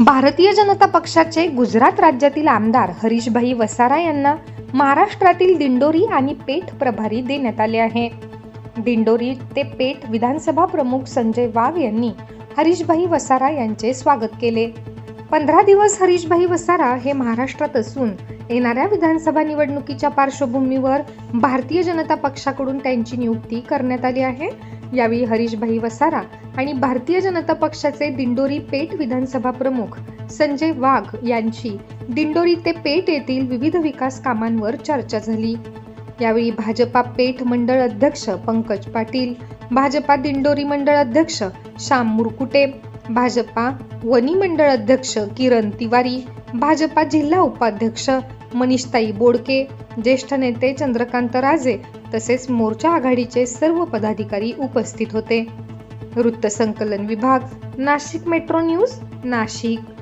भारतीय जनता पक्षाचे गुजरात राज्यातील आमदार हरीशभाई वसारा यांना महाराष्ट्रातील दिंडोरी आणि पेठ प्रभारी देण्यात आले आहे. दिंडोरी ते पेठ विधानसभा प्रमुख संजय वाघ यांनी हरीशभाई वसारा यांचे स्वागत केले. पंधरा दिवस हरीशभाई वसारा हे महाराष्ट्रात असून येणाऱ्या विधानसभा निवडणुकीच्या पार्श्वभूमीवर भारतीय जनता पक्षाकडून त्यांची नियुक्ती करण्यात आली आहे. यावेळी हरीशभाई वसारा आणि भारतीय जनता पक्षाचे दिंडोरी पेठ विधानसभा प्रमुख संजय वाघ यांची दिंडोरी ते पेठ येथील विविध विकास कामांवर चर्चा झाली. यावेळी भाजपा पेठ मंडळ अध्यक्ष पंकज पाटील भाजपा दिंडोरी मंडळ अध्यक्ष श्याम मुरकुटे भाजपा वनी मंडळ अध्यक्ष किरण तिवारी भाजपा जिल्हा उपाध्यक्ष मनीषताई बोडके ज्येष्ठ नेते चंद्रकांत राजे तसेच मोर्चा आघाडीचे सर्व पदाधिकारी उपस्थित होते. वृत्तसंकलन विभाग नाशिक मेट्रो न्यूज नाशिक.